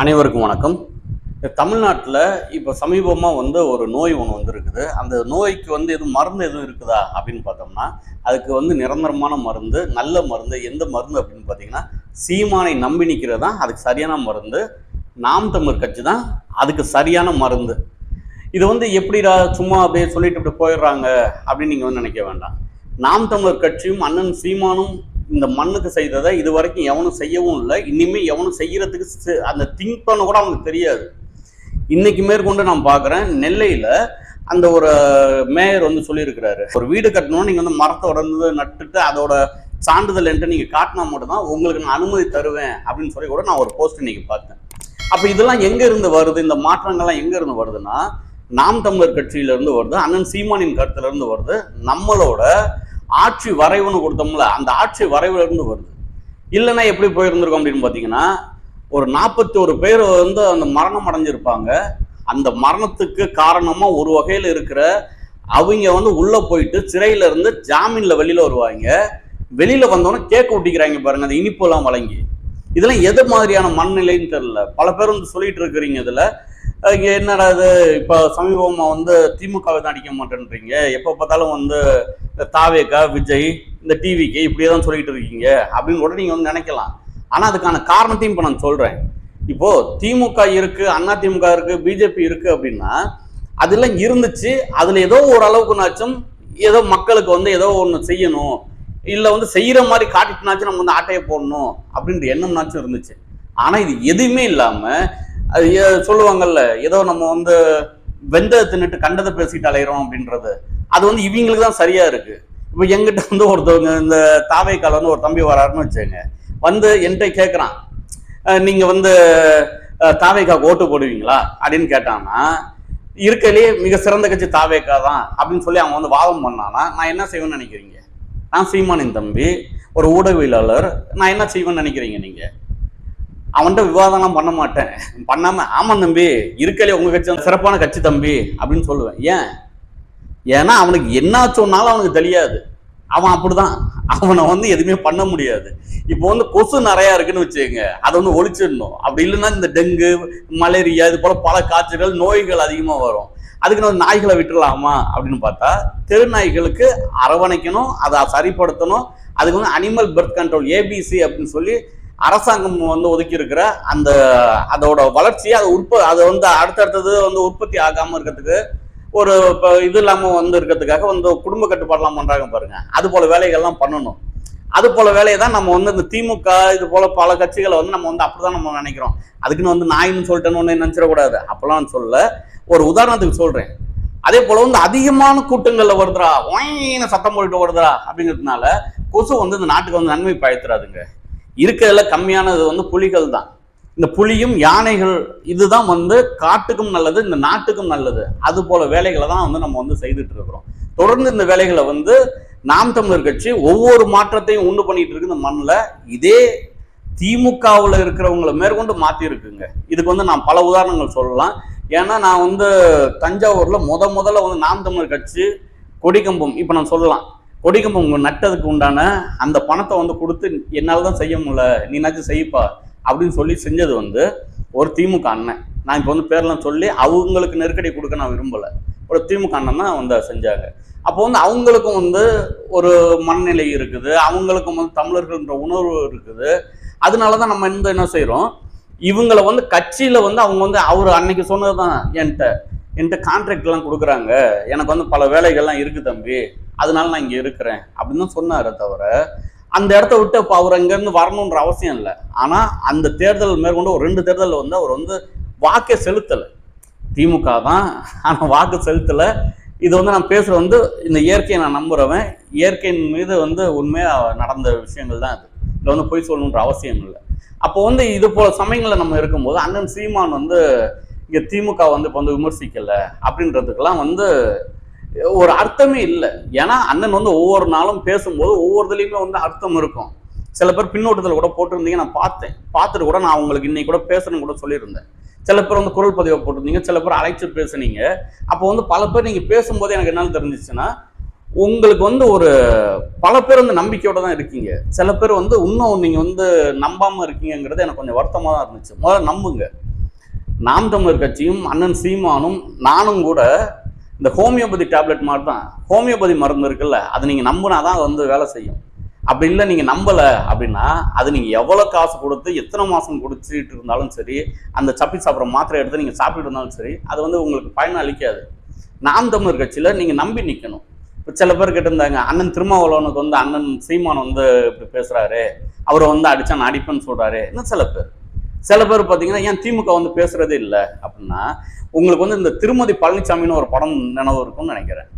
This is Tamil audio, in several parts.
அனைவருக்கும் வணக்கம். தமிழ்நாட்டில் இப்போ சமீபமாக வந்து ஒரு நோய் ஒன்று வந்திருக்குது. அந்த நோய்க்கு வந்து எதுவும் மருந்து எதுவும் இருக்குதா அப்படின்னு பார்த்தோம்னா அதுக்கு வந்து நிரந்தரமான மருந்து நல்ல மருந்து எந்த மருந்து அப்படின்னு பார்த்தீங்கன்னா சீமானை நம்பி நிற்கிறது தான் அதுக்கு சரியான மருந்து. நாம் தமிழர் கட்சி தான் அதுக்கு சரியான மருந்து. இது வந்து எப்படிடா சும்மா அப்படியே சொல்லிட்டு இப்படி போயிடுறாங்க அப்படின்னு நீங்கள் வந்து நினைக்க வேண்டாம். நாம் தமிழர் கட்சியும் அண்ணன் சீமானும் இந்த மண்ணுக்கு செய்ததை இது வரைக்கும் எவனும் செய்யவும் இல்லை. இனிமே எவனும் செய்யறதுக்கு அந்த திங்க் பண்ண கூட அவனுக்கு தெரியாது. இன்னைக்கு மேற்கொண்டு நான் பார்க்குறேன் நெல்லையில் அந்த ஒரு மேயர் வந்து சொல்லியிருக்கிறாரு. ஒரு வீடு கட்டணும்னு நீங்கள் வந்து மரத்தை உடந்து நட்டுட்டு அதோட சான்றிதழ் என்று நீங்கள் காட்டினா மட்டும்தான் உங்களுக்கு நான் அனுமதி தருவேன் அப்படின்னு சொல்லி கூட நான் ஒரு போஸ்ட் இன்னைக்கு பார்த்தேன். அப்போ இதெல்லாம் எங்க இருந்து வருது? இந்த மாற்றங்கள்லாம் எங்க இருந்து வருதுன்னா நாம் தமிழர் கட்சியில இருந்து வருது அண்ணன் சீமானின் கருத்துல இருந்து வருது. நம்மளோட ஆட்சி வரைவுன்னு கொடுத்தோம்ல அந்த ஆட்சி வரைவுலேருந்து வருது. இல்லைன்னா எப்படி போயிருந்திருக்கோம் அப்படின்னு பார்த்தீங்கன்னா ஒரு நாற்பத்தி ஒரு பேர் வந்து அந்த மரணம் அடைஞ்சிருப்பாங்க. அந்த மரணத்துக்கு காரணமாக ஒரு வகையில் இருக்கிற அவங்க வந்து உள்ளே போயிட்டு சிறையில இருந்து ஜாமீனில் வெளியில் வருவாங்க. வெளியில் வந்தோன்னே கேக் ஒட்டிக்கிறாங்க பாருங்க அந்த இனிப்பெல்லாம் வழங்கி. இதெல்லாம் எது மாதிரியான மனநிலைன்னு தெரியல. பல பேர் வந்து சொல்லிட்டு இருக்கிறீங்க இதில். என்னடா இது? இப்போ சமீபமாக வந்து திமுகவை தான் அடிக்க மாட்டேன்றீங்க. எப்போ பார்த்தாலும் வந்து இந்த தாவேக்கா விஜய் இந்த டிவிக்கு இப்படியே தான் சொல்லிட்டு இருக்கீங்க அப்படின்னு கூட நீங்கள் வந்து நினைக்கலாம். ஆனால் அதுக்கான காரணத்தையும் இப்போ நான் சொல்கிறேன் இப்போது திமுக இருக்குது அண்ணா திமுக இருக்குது பிஜேபி இருக்குது அப்படின்னா அதெல்லாம் இருந்துச்சு. அதில் ஏதோ ஓரளவுக்குனாச்சும் ஏதோ மக்களுக்கு வந்து ஏதோ ஒன்று செய்யணும். இல்லை வந்து செய்கிற மாதிரி காட்டிட்டுனாச்சும் நம்ம வந்து ஆட்டையை போடணும் அப்படின்ற எண்ணம்னாச்சும் இருந்துச்சு. ஆனால் இது எதுவுமே இல்லாமல் அது சொல்லுவாங்கல்ல ஏதோ நம்ம வந்து வெந்ததை தின்னுட்டு கண்டதை பேசிட்டு அலையிறோம் அப்படின்றது. அது வந்து இவங்களுக்கு தான் சரியா இருக்கு. இப்போ எங்கிட்ட வந்து ஒருத்தவங்க இந்த தாவைக்கால வந்து ஒரு தம்பி வராருன்னு வச்சுங்க வந்து என்கிட்ட கேட்குறான் நீங்க வந்து அஹ், தாவேக்காக்கு ஓட்டு போடுவீங்களா? அப்படின்னு கேட்டான்னா இருக்கலையே மிக சிறந்த கட்சி தாவேக்கா தான் அப்படின்னு சொல்லி அவங்க வந்து வாதம் பண்ணானா நான் என்ன செய்வேன்னு நினைக்கிறீங்க? நான் சீமானின் தம்பி ஒரு ஊடகவியலாளர் நான் என்ன செய்வேன்னு நினைக்கிறீங்க நீங்கள் அவன்கிட்ட விவாதம்லாம் பண்ண மாட்டேன். பண்ணாம ஆமாம் தம்பி இருக்கலையே உங்க கட்சி சிறப்பான கட்சி தம்பி அப்படின்னு சொல்லுவேன். ஏன்? ஏன்னா அவனுக்கு என்ன சொன்னாலும் அவனுக்கு தெரியாது. அவன் அப்படிதான். அவனை வந்து எதுவுமே பண்ண முடியாது. இப்போ வந்து கொசு நிறைய இருக்குன்னு வச்சுக்கோங்க. அதை வந்து ஒழிச்சிடணும். அப்படி இல்லைன்னா இந்த டெங்கு மலேரியா இது போல பல காய்ச்சல்கள் நோய்கள் அதிகமாக வரும். அதுக்கு நம்ம நாய்களை விட்டுடலாமா? அப்படின்னு பார்த்தா தெரு நாய்களுக்கு அரவணைக்கணும் அதை சரிப்படுத்தணும். அதுக்கு வந்து அனிமல் பர்த் கண்ட்ரோல் ஏபிசி அப்படின்னு சொல்லி அரசாங்கம் வந்து ஒதுக்கி இருக்கிற அந்த அதோட வளர்ச்சியை அது உற்ப அதை வந்து அடுத்தடுத்தது வந்து உற்பத்தி ஆகாமல் இருக்கிறதுக்கு ஒரு இப்போ இது இல்லாமல் வந்து இருக்கிறதுக்காக வந்து குடும்ப கட்டுப்பாடெல்லாம் பண்ணுறாங்க பாருங்க. அது போல் வேலைகள்லாம் பண்ணணும். அது போல வேலையை தான் நம்ம வந்து இந்த திமுக இது போல பல கட்சிகளை வந்து நம்ம வந்து அப்படிதான் நம்ம நினைக்கிறோம். அதுக்குன்னு வந்து நாயின்னு சொல்லிட்டேன்னு ஒன்று நினச்சிடக்கூடாது. அப்பெல்லாம் சொல்ல ஒரு உதாரணத்துக்கு சொல்கிறேன் அதே போல வந்து அதிகமான கூட்டங்களில் வருதுரா ஒயின்னு சத்தம் போட்டுட்டு வருதுரா அப்படிங்கிறதுனால கொசு வந்து இந்த நாட்டுக்கு வந்து நன்மை பயத்துறாதுங்க. இருக்கிறதுல கம்மியானது வந்து புலிகள் தான். இந்த புலியும் யானைகள் இதுதான் வந்து காட்டுக்கும் நல்லது இந்த நாட்டுக்கும் நல்லது. அது போல வேலைகளை தான் வந்து நம்ம வந்து செய்துட்டு இருக்கிறோம். தொடர்ந்து இந்த வேலைகளை வந்து நாம் தமிழர் கட்சி ஒவ்வொரு மாற்றத்தையும் உண்டு பண்ணிட்டு இருக்கு இந்த மண்ணில். இதே திமுகவில் இருக்கிறவங்கள மேற்கொண்டு மாற்றிருக்குங்க இதுக்கு வந்து நான் பல உதாரணங்கள் சொல்லலாம். ஏன்னா நான் வந்து தஞ்சாவூரில் முத முதல்ல வந்து நாம் தமிழர் கட்சி கொடிக்கம்பம் இப்போ நான் சொல்லலாம். கொடிக்கம்பம் நட்டதுக்கு உண்டான அந்த பணத்தை வந்து கொடுத்து என்னால் தான் செய்ய முடியல நீனாச்சும் செய்ப்பா அப்படின்னு சொல்லி செஞ்சது வந்து ஒரு திமுக அண்ணன். நான் இப்போ வந்து பேர்லாம் சொல்லி அவங்களுக்கு நெருக்கடி கொடுக்க நான் விரும்பலை. ஒரு திமுக அண்ணன் தான் வந்து செஞ்சாங்க. அப்போ வந்து அவங்களுக்கும் வந்து ஒரு மனநிலை இருக்குது அவங்களுக்கும் வந்து தமிழர்கள்ன்ற உணர்வு இருக்குது. அதனால தான் நம்ம இந்த என்ன செய்கிறோம் இவங்களை வந்து கட்சியில் வந்து அவங்க வந்து அவர் அன்னைக்கு சொன்னது தான் என்கிட்ட என்கிட்ட கான்ட்ராக்ட்லாம் கொடுக்குறாங்க. எனக்கு வந்து பல வேலைகள்லாம் இருக்குது தம்பி. அதனால நான் இங்கே இருக்கிறேன். அப்படின்னு தான் சொன்னாரே தவிர அந்த இடத்த விட்டு இப்போ அவர் அங்கேருந்து வரணுன்ற அவசியம் இல்லை. ஆனால் அந்த தேர்தல் மேற்கொண்டு ஒரு ரெண்டு தேர்தலில் வந்து அவர் வந்து வாக்கே செலுத்தலை. திமுக தான் ஆனால் வாக்கு செலுத்தலை. இது வந்து நான் பேசுகிறது வந்து இந்த இயற்கையை நான் நம்புறவன் இயற்கையின் மீது வந்து உண்மையாக நடந்த விஷயங்கள் தான் அது இதில் வந்து பொய் சொல்லணுன்ற அவசியம் இல்லை. அப்போ வந்து இது போல சமயங்களில் நம்ம இருக்கும்போது அண்ணன் சீமான் வந்து இங்கே திமுக வந்து இப்போ வந்து விமர்சிக்கலை அப்படின்றதுக்கெல்லாம் வந்து ஒரு அர்த்தமே இல்லை. ஏன்னா அண்ணன் வந்து ஒவ்வொரு நாளும் பேசும்போது ஒவ்வொருதுலேயுமே வந்து அர்த்தம் இருக்கும். சில பேர் பின்னோட்டத்தில் கூட போட்டிருந்தீங்க நான் பார்த்தேன். பார்த்துட்டு கூட நான் உங்களுக்கு இன்னைக்கு கூட பேசணும்னு கூட சொல்லியிருந்தேன். சில பேர் வந்து குரல் பதிவை போட்டிருந்தீங்க சில பேர் அழைச்சு பேசுனீங்க. அப்போ வந்து பல பேர் நீங்கள் பேசும்போது எனக்கு என்னன்னு தெரிஞ்சிச்சுன்னா உங்களுக்கு வந்து ஒரு பல பேர் வந்து நம்பிக்கையோட தான் இருக்கீங்க. சில பேர் வந்து இன்னும் நீங்கள் வந்து நம்பாமல் இருக்கீங்கங்கிறது எனக்கு கொஞ்சம் வருத்தமாக தான் இருந்துச்சு. முதல்ல நம்புங்க. நாம் தமிழர் கட்சியும் அண்ணன் சீமானும் நானும் கூட இந்த ஹோமியோபதி டேப்லெட் மாதிரி தான் ஹோமியோபதி மருந்து இருக்குல்ல அதை நீங்கள் நம்பினா தான் வந்து வேலை செய்யும். அப்படி இல்லை நீங்கள் நம்பலை அப்படின்னா அது நீங்கள் எவ்வளோ காசு கொடுத்து எத்தனை மாதம் குடிச்சிட்டு இருந்தாலும் சரி அந்த சப்பி சாப்பிட்ற மாத்திரை எடுத்து நீங்கள் சாப்பிட்டு இருந்தாலும் சரி அது வந்து உங்களுக்கு பயன் அளிக்காது. நாம் தமிழர் கட்சியில் நீங்கள் நம்பி நிற்கணும் இப்போ சில பேர் கேட்டிருந்தாங்க அண்ணன் திருமாவளவனுக்கு வந்து அண்ணன் சீமான் வந்து இப்படி பேசுகிறாரு அவரை வந்து அடித்தா நான் அடிப்பேன்னு சொல்கிறாரு இன்னும் சில பேர். சில பேர் பார்த்தீங்கன்னா ஏன் திமுக வந்து பேசுகிறதே இல்லை அப்படின்னா உங்களுக்கு வந்து இந்த திருமதி பழனிசாமின்னு ஒரு படம் நினைவு இருக்கும்னு நினைக்கிறேன்.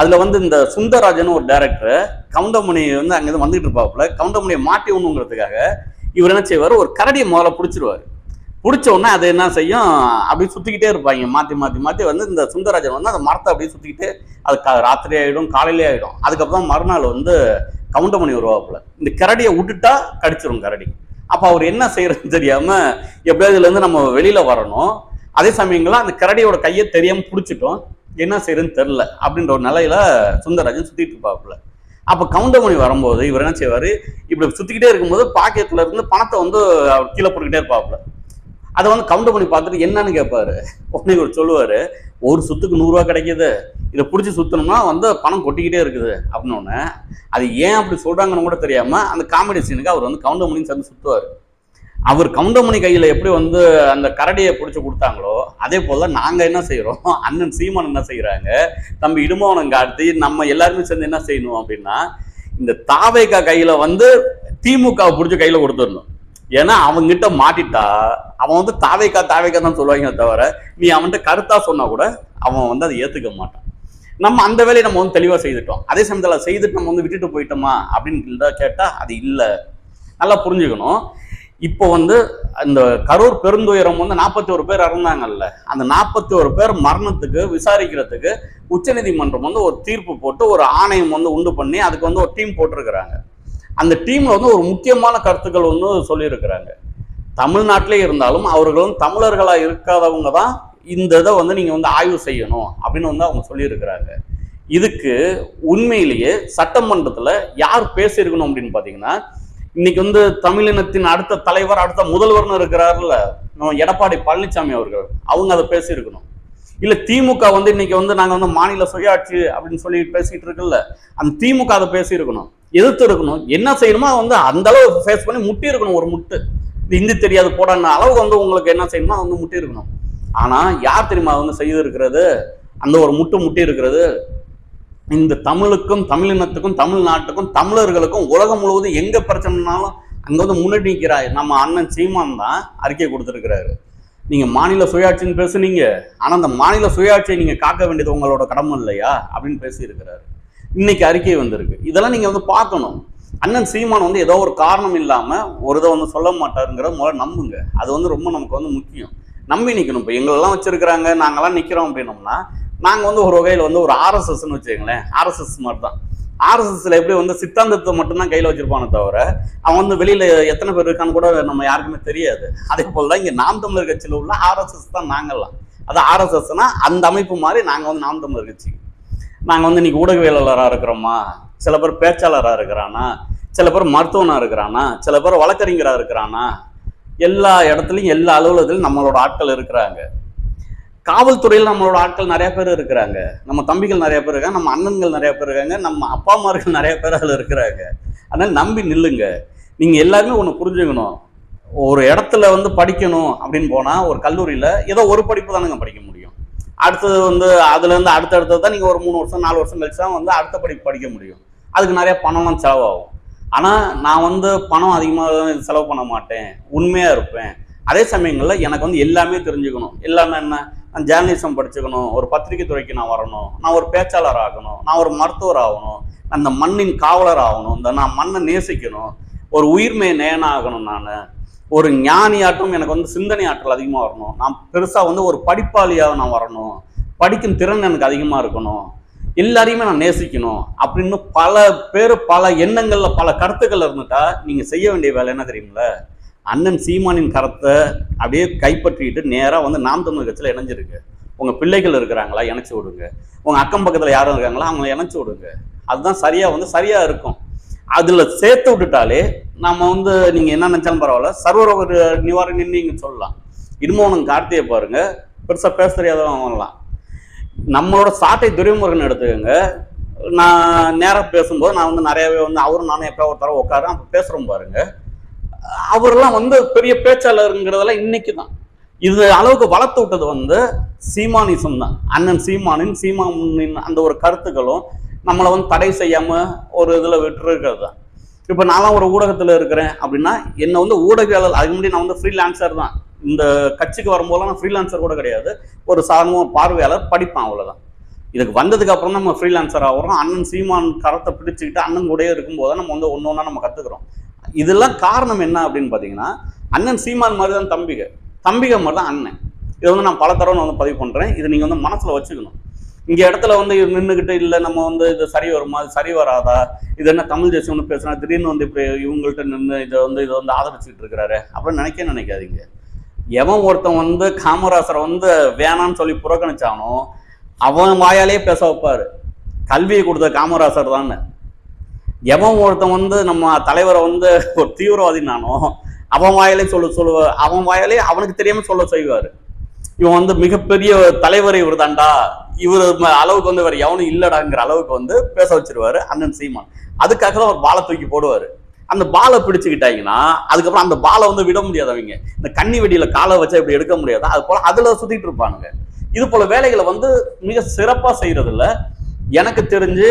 அதில் வந்து இந்த சுந்தரராஜன் ஒரு டேரக்டர் கவுண்டமணி வந்து அங்கேருந்து வந்துட்டு இருப்பாப்புல. கவுண்டமணியை மாட்டி ஒண்ணுங்கிறதுக்காக இவர் என்ன செய்வார்? ஒரு கரடியை முதல்ல பிடிச்சிருவாரு. பிடிச்ச உடனே அதை என்ன செய்யும்? அப்படியே சுற்றிக்கிட்டே இருப்பாங்க. மாற்றி மாற்றி மாற்றி வந்து இந்த சுந்தரராஜன் வந்து அந்த மரத்தை அப்படியே சுற்றிக்கிட்டு அது ராத்திரி ஆகிடும் காலையிலே ஆகிடும் அதுக்கப்புறம் மறுநாள் வந்து கவுண்டமணி வருவாப்புல. இந்த கரடியை விட்டுட்டா கடிச்சிரும் கரடி. அப்போ அவர் என்ன செய்யறதுன்னு தெரியாம எப்படியாவது இதுலேருந்து நம்ம வெளியில வரணும். அதே சமயங்கள்ல அந்த கரடியோட கையை தெரியாம பிடிச்சிட்டோம். என்ன செய்யறதுன்னு தெரில அப்படின்ற ஒரு நிலையில சுந்தரராஜன் சுத்திட்டு இருப்பாப்புல. அப்போ கவுண்டமணி வரும்போது இவர் என்ன செய்வார்? இப்படி சுத்திக்கிட்டே இருக்கும்போது பாக்கெட்ல இருந்து பணத்தை வந்து அவர் கீழே போட்டுக்கிட்டே இருப்பாப்புல. அதை வந்து கவுண்டமணி பார்த்துட்டு என்னன்னு கேட்பாரு உடனே இவர் சொல்லுவார் ஒரு சுத்துக்கு நூறுரூவா கிடைக்குது. இதை பிடிச்சி சுத்தணும்னா வந்து பணம் கொட்டிக்கிட்டே இருக்குது. அப்படின்னு அது ஏன் அப்படி சொல்றாங்கன்னு கூட தெரியாம அந்த காமெடி சீனுக்கு அவர் வந்து கவுண்டமணின்னு சேர்ந்து சுத்துவார். அவர் கவுண்டமணி கையில் எப்படி வந்து அந்த கரடியை பிடிச்சி கொடுத்தாங்களோ அதே போல் நாங்கள் என்ன செய்கிறோம் அண்ணன் சீமான் என்ன செய்கிறாங்க தம்பி இடுமோனம் காட்டி நம்ம எல்லாருமே சேர்ந்து என்ன செய்யணும் அப்படின்னா இந்த தாவேக்கா கையில் வந்து திமுக பிடிச்சி கையில் கொடுத்துடணும். ஏன்னா அவங்கிட்ட மாட்டிட்டா அவன் வந்து தாவேக்கா தாவேக்கா தான் சொல்லுவாங்க தவிர நீ அவன்கிட்ட கருத்தா சொன்னா கூட அவன் வந்து அதை ஏற்றுக்க மாட்டான். நம்ம அந்த வேலையை நம்ம வந்து தெளிவாக செய்துட்டோம். அதே சமயத்தில் செய்துட்டு நம்ம வந்து விட்டுட்டு போயிட்டோமா அப்படின்னு கேட்டால் அது இல்லை. நல்லா புரிஞ்சுக்கணும். இப்போ வந்து அந்த கரூர் பெருந்துயரம் வந்து நாற்பத்தி ஒரு பேர் இறந்தாங்கல்ல. அந்த நாற்பத்தி ஒரு பேர் மரணத்துக்கு விசாரிக்கிறதுக்கு உச்சநீதிமன்றம் வந்து ஒரு தீர்ப்பு போட்டு ஒரு ஆணையம் வந்து உண்டு பண்ணி அதுக்கு வந்து ஒரு டீம் போட்டிருக்கிறாங்க. அந்த டீமில் வந்து ஒரு முக்கியமான கருத்துக்கள் வந்து சொல்லியிருக்கிறாங்க. தமிழ்நாட்டிலே இருந்தாலும் அவர்களும் தமிழர்களாக இருக்காதவங்க தான் இந்த இதை வந்து நீங்கள் வந்து ஆய்வு செய்யணும் அப்படின்னு வந்து அவங்க சொல்லியிருக்கிறாங்க. இதுக்கு உண்மையிலேயே சட்டமன்றத்தில் யார் பேசியிருக்கணும் அப்படின்னு பார்த்தீங்கன்னா இன்னைக்கு வந்து தமிழினத்தின் அடுத்த தலைவர் அடுத்த முதல்வர்னு இருக்கிறார்ல நம்ம எடப்பாடி பழனிசாமி அவர்கள். அவங்க அதை பேசியிருக்கணும். இல்ல திமுக வந்து இன்னைக்கு வந்து நாங்க வந்து மாநில சுயாட்சி அப்படின்னு சொல்லி பேசிட்டு இருக்குல்ல அந்த திமுக அதை பேசியிருக்கணும். எதிர்த்து இருக்கணும். என்ன செய்யணுமோ அதை வந்து அந்த அளவு ஃபேஸ் பண்ணி முட்டி இருக்கணும் ஒரு முட்டு. இது இந்தி தெரியாது போடான அளவுக்கு வந்து உங்களுக்கு என்ன செய்யணுமோ அதை வந்து முட்டி இருக்கணும். ஆனா யார் தெரியுமா அதை வந்து செய்திருக்கிறது? அந்த ஒரு முட்டு முட்டி இருக்கிறது. இந்த தமிழுக்கும் தமிழினத்துக்கும் தமிழ்நாட்டுக்கும் தமிழர்களுக்கும் உலகம் முழுவதும் எங்க பிரச்சனைனாலும் அங்க வந்து முன்னாடி நிற்கிறாரு நம்ம அண்ணன் சீமான் தான் அறிக்கை கொடுத்துருக்கிறாரு. நீங்க மாநில சுயாட்சின்னு பேசுனீங்க. ஆனா அந்த மாநில சுயாட்சியை நீங்க காக்க வேண்டியது உங்களோட கடமை இல்லையா? அப்படின்னு பேசியிருக்கிறாரு. இன்னைக்கு அறிக்கை வந்திருக்கு. இதெல்லாம் நீங்க வந்து பார்க்கணும். அண்ணன் சீமான் வந்து ஏதோ ஒரு காரணம் இல்லாம ஒரு இதை வந்து சொல்ல மாட்டாருங்கிற முதல்ல நம்புங்க. அது வந்து ரொம்ப நமக்கு வந்து முக்கியம். நம்பி நிற்கணும் இப்போ எங்களெல்லாம் வச்சிருக்கிறாங்க நாங்கெல்லாம் நிற்கிறோம் அப்படின்னோம்னா நாங்கள் வந்து ஒரு வகையில் வந்து ஒரு ஆர்எஸ்எஸ்ன்னு வச்சுக்கோங்களேன். ஆர்எஸ்எஸ் மாதிரி தான் ஆர்எஸ்எஸ்ல எப்படி வந்து சித்தாந்தத்தை மட்டும்தான் கையில் வச்சிருப்பானே தவிர அவன் வந்து வெளியில் எத்தனை பேர் இருக்கான்னு கூட நம்ம யாருக்குமே தெரியாது. அதே போல் தான் இங்கே நாம் தமிழர் கட்சியில் உள்ள ஆர்எஸ்எஸ் தான் நாங்கள்லாம் அது ஆர்எஸ்எஸ்னா அந்த அமைப்பு மாதிரி நாங்கள் வந்து நாம் தமிழர் கட்சி. நாங்கள் வந்து இன்னைக்கு ஊடகவியலாளராக இருக்கிறோமா? சில பேர் பேச்சாளராக இருக்கிறானா? சில பேர் மருத்துவனாக இருக்கிறானா? சில பேர் வழக்கறிஞராக இருக்கிறானா? எல்லா இடத்துலையும் எல்லா அலுவலகத்திலும் நம்மளோட ஆட்கள் இருக்கிறாங்க. காவல்துறையில் நம்மளோட ஆட்கள் நிறைய பேர் இருக்கிறாங்க. நம்ம தம்பிகள் நிறைய பேர் இருக்காங்க நம்ம அண்ணன்கள் நிறைய பேர் இருக்காங்க நம்ம அப்பா அம்மார்கள் நிறைய பேர் அதில் இருக்கிறாங்க. அதனால் நம்பி நில்லுங்க. நீங்கள் எல்லாருமே ஒன்று புரிஞ்சுக்கணும். ஒரு இடத்துல வந்து படிக்கணும் அப்படின்னு போனால் ஒரு கல்லூரியில் ஏதோ ஒரு படிப்பு தானுங்க படிக்க முடியும். அடுத்தது வந்து அதுலேருந்து அடுத்தடுத்தது தான் நீங்கள் ஒரு மூணு வருஷம் நாலு வருஷம் கழிச்சு தான் வந்து அடுத்த படிப்பு படிக்க முடியும். அதுக்கு நிறைய பணம்லாம் செலவாகும். ஆனால் நான் வந்து பணம் அதிகமாக செலவு பண்ண மாட்டேன். உண்மையாக இருப்பேன். அதே சமயங்களில் எனக்கு வந்து எல்லாமே தெரிஞ்சுக்கணும். எல்லாமே என்ன? நான் ஜேர்னலிசம் படிச்சுக்கணும் ஒரு பத்திரிகை துறைக்கு நான் வரணும் நான் ஒரு பேச்சாளர் ஆகணும் நான் ஒரு மருத்துவர் ஆகணும் நான் இந்த மண்ணின் காவலர் ஆகணும் இந்த நான் மண்ணை நேசிக்கணும் ஒரு உயிர்மை நேனாகணும் நான் ஒரு ஞானியாட்டும் எனக்கு வந்து சிந்தனை ஆற்றல் அதிகமாக வரணும் நான் பெருசாக வந்து ஒரு படிப்பாளியாக நான் வரணும் படிக்கும் திறன் எனக்கு அதிகமாக இருக்கணும் எல்லாரையுமே நான் நேசிக்கணும் அப்படின்னு பல பேர் பல எண்ணங்களில் பல கருத்துக்கள் இருந்துட்டா நீங்கள் செய்ய வேண்டிய வேலை என்ன தெரியுங்களா அண்ணன் சீமானின் கருத்தை அப்படியே கைப்பற்றிட்டு நேராக வந்து நாம் தமிழ் கட்சியில் இணைஞ்சிருக்கு. உங்கள் பிள்ளைகள் இருக்கிறாங்களா இணைச்சி விடுங்க. உங்கள் அக்கம் பக்கத்தில் யாரும் இருக்காங்களா அவங்கள இணைச்சி விடுங்க. அதுதான் சரியாக வந்து சரியாக இருக்கும். அதில் சேர்த்து விட்டுட்டாலே நம்ம வந்து நீங்கள் என்ன நினச்சாலும் பரவாயில்ல. சர்வரோக நிவாரணம் நீங்கள் சொல்லலாம். இன்மோகன் கார்த்தியை பாருங்கள் பெருசாக பேச தெரியாதவன் வரலாம். நம்மளோட சாட்டை துரைமுருகன் எடுத்துக்கோங்க. நான் நேரம் பேசும்போது நான் வந்து நிறையவே வந்து அவரும் நானும் எப்போ ஒரு தடவை உட்காரன் அப்போ பேசுகிறோம் பாருங்கள் அவரெல்லாம் வந்து பெரிய பேச்சாளருங்கிறதெல்லாம் இன்னைக்கு தான் இது அளவுக்கு வளர்த்து விட்டது வந்து சீமானிசம் தான். அண்ணன் சீமானின் சீமானின் அந்த ஒரு கருத்துக்களும் நம்மளை வந்து தடை செய்யாம ஒரு இதில் விட்டுருக்கிறது தான். இப்போ நான்லாம் ஒரு ஊடகத்தில் இருக்கிறேன் அப்படின்னா என்னை வந்து ஊடகவியலாளர் அதுக்கு முன்னாடி நான் வந்து ஃப்ரீலான்சர் தான். இந்த கட்சிக்கு வரும்போதெல்லாம் நான் ஃப்ரீலான்சர் கூட கிடையாது. ஒரு சாதாரண பார்வையாளர் படிப்பான் அவ்வளோதான் இதுக்கு வந்ததுக்கு அப்புறம் தான் நம்ம ஃப்ரீலான்சர் ஆகிறோம். அண்ணன் சீமான் கரத்தை பிடிச்சிக்கிட்டு அண்ணன் கூடயே இருக்கும்போது தான் நம்ம வந்து ஒன்று ஒன்றா நம்ம கற்றுக்குறோம் இதெல்லாம் காரணம் என்ன அப்படின்னு பார்த்தீங்கன்னா அண்ணன் சீமான் மாதிரி தான் தம்பிக. தம்பிக மாதிரி தான் அண்ணன். இதை வந்து நான் பல தடவை வந்து பதிவு பண்ணுறேன் இதை நீங்கள் வந்து மனசில் வச்சுக்கணும். இங்கே இடத்துல வந்து நின்றுக்கிட்டு இல்லை நம்ம வந்து இது சரி வருமா? இது சரி வராதா? இது என்ன தமிழ் தேசியம்னு பேசுனா திடீர்னு வந்து இப்போ இவங்கள்ட்ட நின்று இதை வந்து இதை வந்து ஆதரிச்சுட்டு இருக்கிறாரு அப்படின்னு நினைக்க நினைக்காதீங்க. எவன் ஒருத்தன் வந்து காமராசரை வந்து வேணான்னு சொல்லி புறக்கணிச்சானோ அவன் வாயாலே பேச வைப்பார். கல்வியை கொடுத்த காமராசர் தானே எவன் ஒருத்தன் வந்து நம்ம தலைவரை வந்து ஒரு தீவிரவாதினானோ அவன் வாயாலே சொல்ல சொல்லுவ அவன் வாயாலே அவனுக்கு தெரியாம சொல்ல செய்வாரு. இவன் வந்து மிகப்பெரிய தலைவர் இவர் தான்டா. இவர் அளவுக்கு வந்து வேற எவனும் இல்லடாங்கிற அளவுக்கு வந்து பேச வச்சிருவாரு அண்ணன் சீமான். அதுக்காக தான் ஒரு பாலை தூக்கி போடுவார். அந்த பாலை பிடிச்சுக்கிட்டாங்கன்னா அதுக்கப்புறம் அந்த பாலை வந்து விட முடியாது அவங்க. இந்த கன்னி வெடியில காலை வச்சா இப்படி எடுக்க முடியாது. அது போல அதுல சுத்திட்டு இருப்பானுங்க. இது போல வேலைகளை வந்து மிக சிறப்பா செய்யறதில்ல. எனக்கு தெரிஞ்சு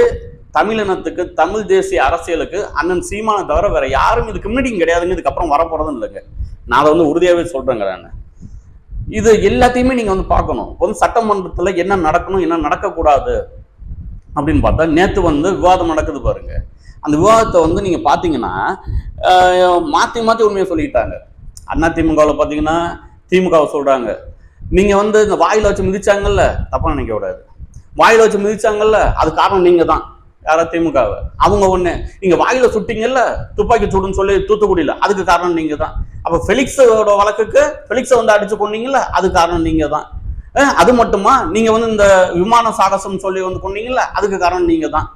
தமிழினத்துக்கு தமிழ் தேசிய அரசியலுக்கு அண்ணன் சீமானை தவிர வேற யாரும் இதுக்கு முன்னாடி கிடையாதுங்க இதுக்கப்புறம் வரப்போறதும் இல்லைங்க. நான் அதை வந்து உறுதியாகவே சொல்றேங்க நான். இது எல்லாத்தையுமே நீங்க வந்து பார்க்கணும். இப்போ வந்து சட்டமன்றத்துல என்ன நடக்கணும் என்ன நடக்கக்கூடாது அப்படின்னு பார்த்தா நேத்து வந்து விவாதம் நடக்குது பாருங்க. அந்த விவாதத்தை வந்து நீங்க பாத்தீங்கன்னா மாத்தி மாத்தி உண்மையை சொல்லிக்கிட்டாங்க. அண்ணா திமுகவில் பார்த்தீங்கன்னா திமுகவை சொல்றாங்க. நீங்க வந்து இந்த வாயில வச்சு மிதிச்சாங்கல்ல தப்பா நினைக்க கூடாது வாயில வச்சு மிதிச்சாங்கல்ல அது காரணம் நீங்க தான் யாரா திமுகவை? அவங்க ஒண்ணு. நீங்க வாயில சுட்டீங்கல்ல துப்பாக்கி சூடுன்னு சொல்லி தூத்துக்குடியில. அதுக்கு காரணம் நீங்க தான் அப்ப ஃபெலிக்ஸோட வழக்குக்கு ஃபெலிக்ஸை வந்து அடிச்சு கொண்டீங்கல்ல அது காரணம் நீங்க தான் அது மட்டுமா? நீங்க வந்து இந்த விமான சாகசம் சொல்லி வந்து கொண்டீங்கல்ல அதுக்கு காரணம் நீங்க தான்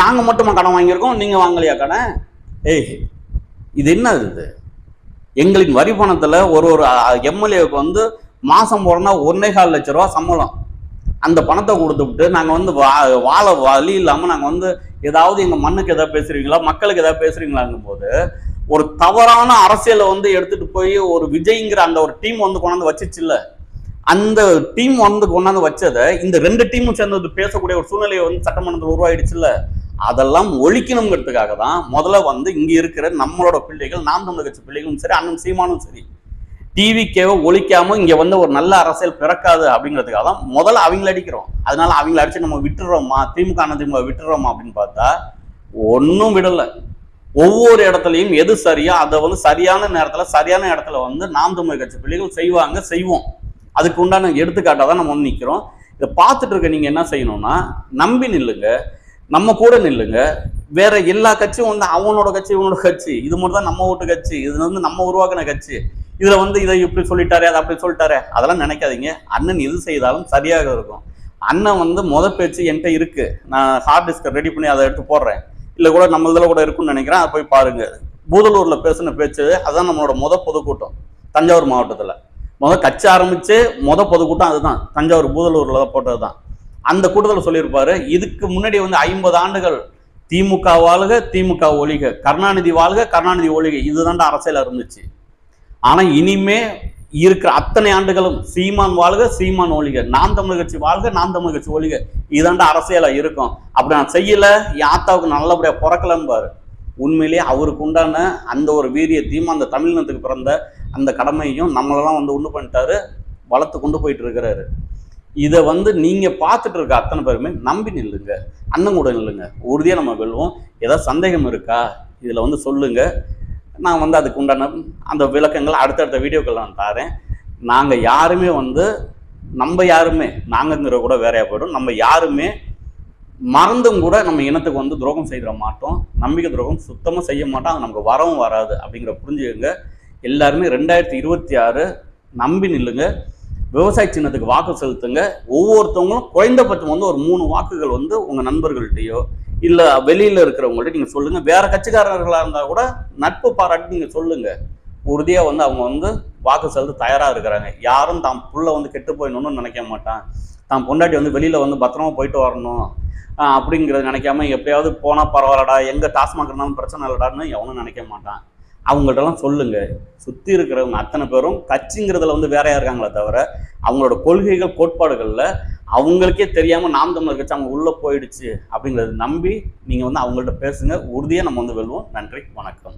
நாங்க மட்டுமா கடன் வாங்கியிருக்கோம் நீங்க வாங்கலையா கடன்? ஏய் இது என்ன இது? எங்களின் வரி பணத்துல ஒரு ஒரு எம்எல்ஏவுக்கு வந்து மாசம் போறோம்னா ஒன்னே கால் லட்ச ரூபா சம்பளம். அந்த பணத்தை கொடுத்துவிட்டு நாங்கள் வந்து வா- வாழ வழி இல்லாமல் நாங்கள் வந்து ஏதாவது எங்கள் மண்ணுக்கு எதாவது பேசுறீங்களா மக்களுக்கு எதாவது பேசுறீங்களாங்கும் போது ஒரு தவறான அரசியலை வந்து எடுத்துட்டு போய் ஒரு விஜய்ங்கிற அந்த ஒரு டீம் வந்து கொண்டாந்து வச்சிச்சுல்ல அந்த டீம் வந்து கொண்டாந்து வச்சதை இந்த ரெண்டு டீமும் சேர்ந்து வந்து பேசக்கூடிய ஒரு சூழ்நிலையை வந்து சட்டமன்றத்தில் உருவாயிடுச்சுல்ல அதெல்லாம் ஒழிக்கணுங்கிறதுக்காக தான் முதல்ல வந்து இங்கே இருக்கிற நம்மளோட பிள்ளைகள் நாம் தமிழ் கட்சி பிள்ளைகளும் சரி அண்ணன் சீமானும் சரி டிவிக்கேவை ஒழிக்காம இங்க வந்து ஒரு நல்ல அரசியல் பிறக்காது அப்படிங்கிறதுக்காக தான் முதல்ல அவங்கள அடிக்கிறோம். அதனால அவங்கள அடிச்சு நம்ம விட்டுறோமா? திமுக அண்ணன் திமுக விட்டுறோமா அப்படின்னு பார்த்தா ஒன்றும் விடலை. ஒவ்வொரு இடத்துலையும் எது சரியோ அதை வந்து சரியான நேரத்தில் சரியான இடத்துல வந்து நாம் தமிழ் கட்சி பிள்ளைகள் செய்வாங்க செய்வோம். அதுக்கு உண்டான எடுத்துக்காட்டாக தான் நம்ம வந்து நிற்கிறோம் இதை பார்த்துட்டு இருக்க நீங்கள் என்ன செய்யணும்னா நம்பி நில்லுங்க. நம்ம கூட நில்லுங்க. வேற எல்லா கட்சியும் வந்து அவனோட கட்சி இவனோட கட்சி. இது மட்டும் தான் நம்ம ஓட்டு கட்சி. இது வந்து நம்ம உருவாக்கின கட்சி. இதுல வந்து இதை இப்படி சொல்லிட்டாரே அதை அப்படி சொல்லிட்டாரு அதெல்லாம் நினைக்காதீங்க. அண்ணன் எது செய்தாலும் சரியாக இருக்கும். அண்ணன் வந்து முத பேச்சு என்கிட்ட இருக்கு. நான் ஹார்ட் டிஸ்க் ரெடி பண்ணி அதை எடுத்து போடுறேன். இல்ல கூட நம்ம இதில் கூட இருக்குன்னு நினைக்கிறேன். அதை போய் பாருங்க. பூதலூர்ல பேசின பேச்சு அதுதான் நம்மளோட முத பொதுக்கூட்டம். தஞ்சாவூர் மாவட்டத்தில். முதல் கட்சி ஆரம்பிச்சு முத பொதுக்கூட்டம் அதுதான். தஞ்சாவூர் பூதலூர்ல தான் போட்டது தான் அந்த கூட்டத்தில் சொல்லியிருப்பாரு இதுக்கு முன்னாடி வந்து ஐம்பது ஆண்டுகள் திமுக வாழ்க திமுக ஒழிக. கருணாநிதி வாழ்க கருணாநிதி ஒழிக. இதுதான்டா அரசியல் இருந்துச்சு. ஆனால் இனிமே இருக்கிற அத்தனை ஆண்டுகளும் சீமான் வாழ்க சீமான் ஒழிக. நாம் தமிழ் கட்சி வாழ்க நாம் தமிழ் கட்சி ஒழிக. இதாண்டா அரசியலா இருக்கும். அப்படி நான் செய்யல. யாத்தாவுக்கு நல்லபடியாக நல்லபடியா உண்மையிலேயே அவருக்கு உண்டான அந்த ஒரு வீரியத்தையும் அந்த தமிழினத்துக்கு பிறந்த அந்த கடமையும் நம்மளெல்லாம் வந்து ஒன்று பண்ணிட்டாரு வளர்த்து கொண்டு போயிட்டு இருக்கிறாரு. இதை வந்து நீங்க பார்த்துட்டு இருக்க அத்தனை பேருமே நம்பி நில்லுங்க. அண்ணன் கூட நில்லுங்க. உறுதியாக நம்ம வெல்வோம். ஏதாவது சந்தேகம் இருக்கா? இதில் வந்து சொல்லுங்க. நான் வந்து அதுக்கு உண்டான அந்த விளக்கங்கள் அடுத்தடுத்த வீடியோக்கள் நான் தரேன். நாங்கள் யாருமே வந்து நம்ம யாருமே நாங்கங்கிற கூட வேறையாக போயிடும். நம்ம யாருமே மறந்தும் கூட நம்ம இனத்துக்கு வந்து துரோகம் செய்திட மாட்டோம். நம்பிக்கை துரோகம் சுத்தமாக செய்ய மாட்டோம். அது நமக்கு வரவும் வராது அப்படிங்கிற புரிஞ்சுக்கங்க. எல்லாருமே ரெண்டாயிரத்தி இருபத்தி ஆறு நம்பி நில்லுங்க. விவசாய சின்னத்துக்கு வாக்கு செலுத்துங்க. ஒவ்வொருத்தவங்களும் குறைந்தபட்சம் வந்து ஒரு மூணு வாக்குகள் வந்து உங்கள் நண்பர்கள்ட்டையோ இல்லை வெளியில் இருக்கிறவங்கள்ட்ட நீங்கள் சொல்லுங்கள் வேற கட்சிக்காரர்களாக இருந்தால் கூட நட்பு பாராட்டி நீங்கள் சொல்லுங்கள் உறுதியாக வந்து அவங்க வந்து வாக்கு செலுத்த தயாராக இருக்கிறாங்க. யாரும் தாம் புள்ள வந்து கெட்டு போயிடணும்னு நினைக்க மாட்டான். தான் பொண்டாட்டி வந்து வெளியில் வந்து பத்திரமா போயிட்டு வரணும். அப்படிங்கிறத நினைக்காம எப்படியாவது போனால் பரவாயில்லடா. எங்கே டாஸ்மாக் இருந்தாலும் பிரச்சனை இல்லடான்னு எவனும் நினைக்க மாட்டான். அவங்கள்ட்டலாம் சொல்லுங்க. சுற்றி இருக்கிறவங்க அத்தனை பேரும் கட்சிங்கிறதுல வந்து வேறையா இருக்காங்களே தவிர அவங்களோட கொள்கைகள் கோட்பாடுகளில் அவங்களுக்கே தெரியாமல் நாம் தமிழர் கட்சி அவங்க உள்ளே போயிடுச்சு அப்படிங்கிறத நம்பி நீங்கள் வந்து அவங்கள்ட்ட பேசுங்க. உறுதியாக நம்ம வந்து வெல்வோம். நன்றி வணக்கம்.